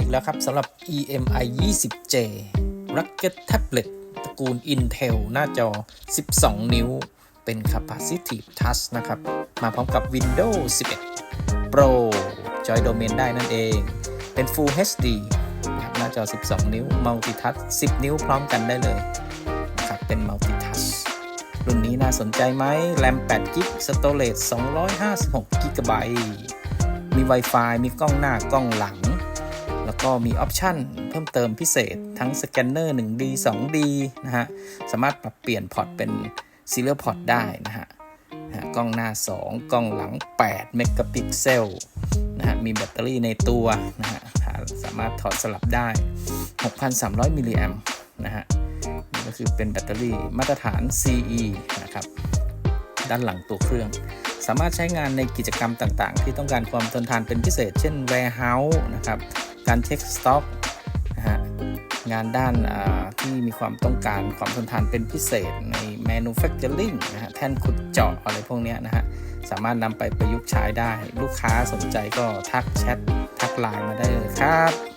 อีกแล้วครับสำหรับ EMI 20J Rugged Tablet ตระกูล Intel หน้าจอ 12 นิ้ว เป็น Capacitive Touch นะครับ มาพร้อมกับ Windows 11 Pro Joy Domain ได้นั่นเอง เป็น Full HD ครับหน้าจอ 12 นิ้ว Multi Touch 10 นิ้วพร้อมกันได้เลยนะครับเป็น Multi Touch รุ่นนี้น่าสนใจไหม RAM 8 GB Storage 256 GB มี Wi-Fi มีกล้องหน้ากล้องหลัง ก็มีออปชันเพิ่มเติมพิเศษทั้งสแกนเนอร์ 1D 2D นะฮะ สามารถปรับเปลี่ยนพอร์ตเป็น Serial Port ได้นะฮะนะกล้องหน้า 2 กล้องหลัง 8 เมกะพิกเซลนะฮะ มีแบตเตอรี่ในตัวนะฮะ สามารถถอดสลับได้ 6,300 มิลลิแอมป์นะฮะนี่ก็คือเป็นแบตเตอรี่มาตรฐาน CE นะครับ ด้านหลังตัวเครื่อง สามารถใช้งานในกิจกรรมต่างๆ ที่ต้องการความทนทานเป็นพิเศษ เช่น warehouse นะครับ การเช็คสต็อกนะฮะงานด้านที่มีความต้องการความทนทานเป็นพิเศษใน manufacturing นะฮะแท่นขุดเจาะอะไรพวกเนี้ยนะฮะสามารถนำไปประยุกต์ใช้ได้ ลูกค้าสนใจก็ทักแชททักไลน์มาได้เลยครับ